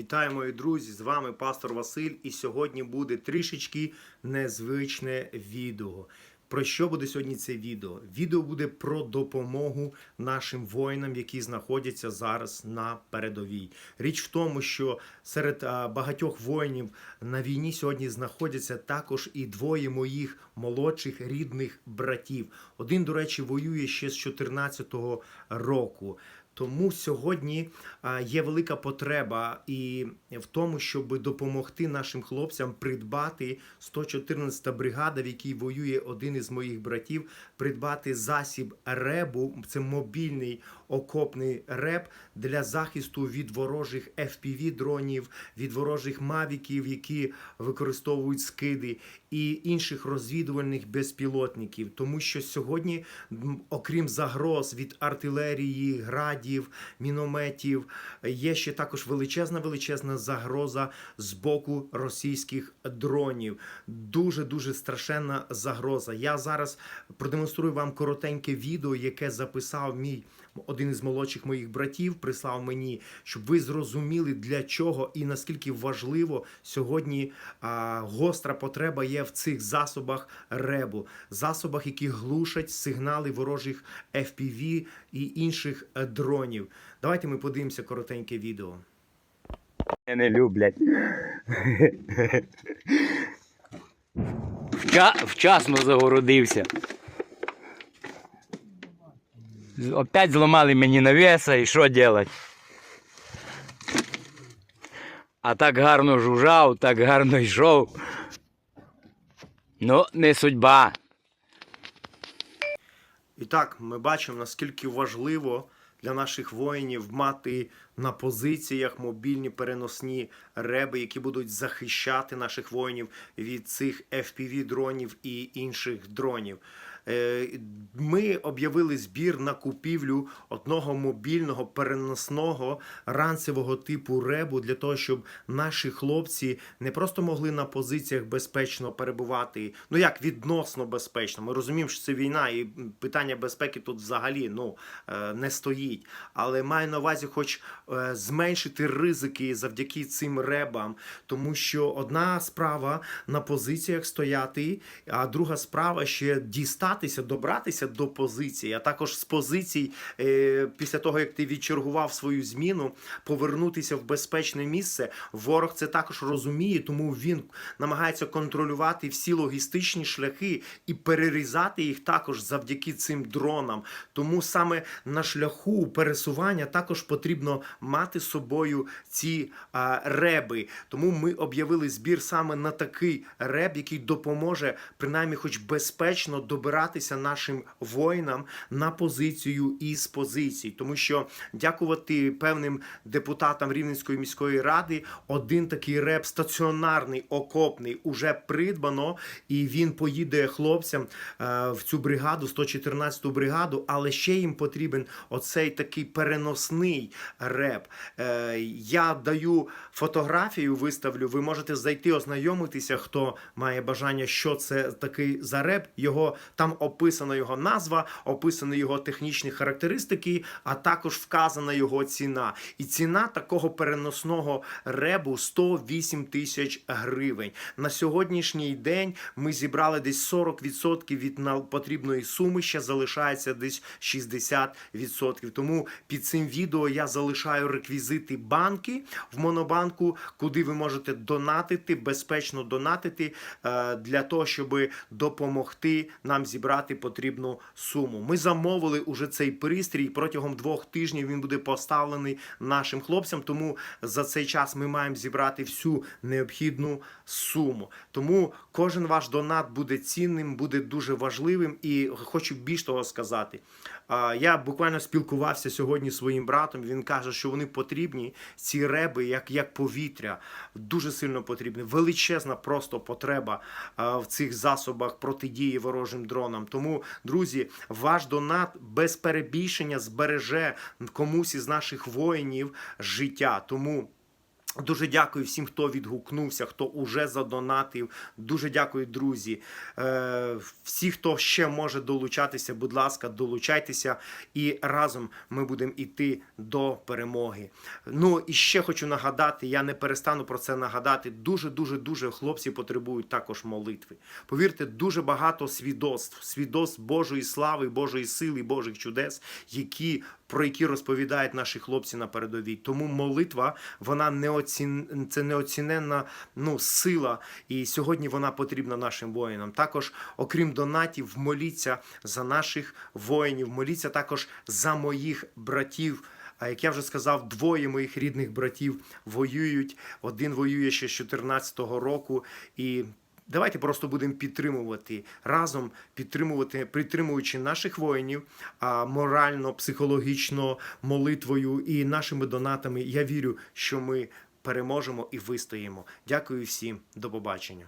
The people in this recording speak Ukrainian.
Вітаю, мої друзі! З вами пастор Василь, і сьогодні буде трішечки незвичне відео. Про що буде сьогодні це відео? Відео буде про допомогу нашим воїнам, які знаходяться зараз на передовій. Річ в тому, що серед багатьох воїнів на війні сьогодні знаходяться також і двоє моїх молодших рідних братів. Один, до речі, воює ще з 2014 року. Тому сьогодні є велика потреба і в тому, щоб допомогти нашим хлопцям придбати 114 бригада, в якій воює один із моїх братів, придбати засіб ребу. Це мобільний окопний реб для захисту від ворожих fpv дронів, від ворожих мавіків, які використовують скиди, і інших розвідувальних безпілотників. Тому що сьогодні, окрім загроз від артилерії, градів, мінометів, є ще також величезна величезна загроза з боку російських дронів. Дуже дуже страшенна загроза. Я зараз продемонструю вам коротеньке відео, яке записав мій один із молодших моїх братів, прислав мені, щоб ви зрозуміли для чого і наскільки важливо сьогодні а, гостра потреба є в цих засобах ребу, засобах, які глушать сигнали ворожих FPV і інших е, дронів. Давайте ми подивимося коротеньке відео. Не люблять. Вча... Вчасно загородився. Опять зламали мені навеса і що робити? А так гарно жужжав, так гарно йшов. Ну, не судьба. І так, ми бачимо, наскільки важливо для наших воїнів мати на позиціях мобільні переносні реби, які будуть захищати наших воїнів від цих fpv дронів і інших дронів. Е, Ми об'явили збір на купівлю одного мобільного переносного ранцевого типу ребу для того, щоб наші хлопці не просто могли на позиціях безпечно перебувати. Ну як відносно безпечно. Ми розуміємо, що це війна, і питання безпеки тут взагалі ну е, не стоїть. Але маю на увазі, хоч е, зменшити ризики завдяки цим ребам, тому що одна справа на позиціях стояти, а друга справа ще дістатися, добратися до позиції, а також з позицій, е, після того як ти відчергував свою зміну, повернутися в безпечне місце. Ворог це також розуміє, тому він намагається контролювати всі логістичні шляхи і перерізати їх також завдяки цим дронам. Тому саме на шляху пересування також потрібно мати з собою ці а, реби. Тому ми об'явили збір саме на такий реб, який допоможе принаймні, хоч безпечно добиратися нашим воїнам на позицію і з позицій, тому що дякувати певним депутатам Рівненської міської ради, один такий реп стаціонарний, окопний, уже придбано, і він поїде хлопцям е, в цю бригаду, 114-ту бригаду, але ще їм потрібен оцей такий переносний реп. Е, я даю фотографію, виставлю. Ви можете зайти, ознайомитися, хто має бажання, що це такий за реп. Його там описана його назва, описані його технічні характеристики, а також вказана його ціна. І ціна такого переносного ребу 108 тисяч гривень. На сьогоднішній день ми зібрали десь 40% від потрібної суми, ще залишається десь 60%. Тому під цим відео я залишаю реквізити банки в Монобанку, куди ви можете донатити, безпечно донатити е, для того, щоб допомогти нам зібрати потрібну суму. Ми замовили уже цей пристрій. Протягом двох тижнів він буде поставлений нашим хлопцям. Тому за цей час ми маємо зібрати всю необхідну суму. Тому кожен ваш донат буде цінним, буде дуже важливим. І хочу більш того сказати. Я буквально спілкувався сьогодні зі своїм братом. Він каже, що вони потрібні, ці реби, як, як повітря, дуже сильно потрібні. Величезна просто потреба в цих засобах протидії ворожим дронам. Тому, друзі, ваш донат без перебільшення збереже комусь із наших воїнів життя. Тому. Дуже дякую всім, хто відгукнувся, хто уже задонатив. Дуже дякую, друзі. Е, всі, хто ще може долучатися, будь ласка, долучайтеся, і разом ми будемо йти до перемоги. Ну і ще хочу нагадати, я не перестану про це нагадати. Дуже, дуже, дуже хлопці потребують також молитви. Повірте, дуже багато свідоцтв, свідоцтв Божої слави, Божої сили, Божих чудес, які про які розповідають наші хлопці на передовій. Тому молитва вона неоцін... це неоціненна ну, сила, і сьогодні вона потрібна нашим воїнам. Також, окрім донатів, моліться за наших воїнів, моліться також за моїх братів. А як я вже сказав, двоє моїх рідних братів воюють. Один воює ще з 14-го року і. Давайте просто будемо підтримувати разом, підтримувати, підтримуючи наших воїнів морально, психологічно, молитвою і нашими донатами. Я вірю, що ми переможемо і вистоїмо. Дякую всім, до побачення.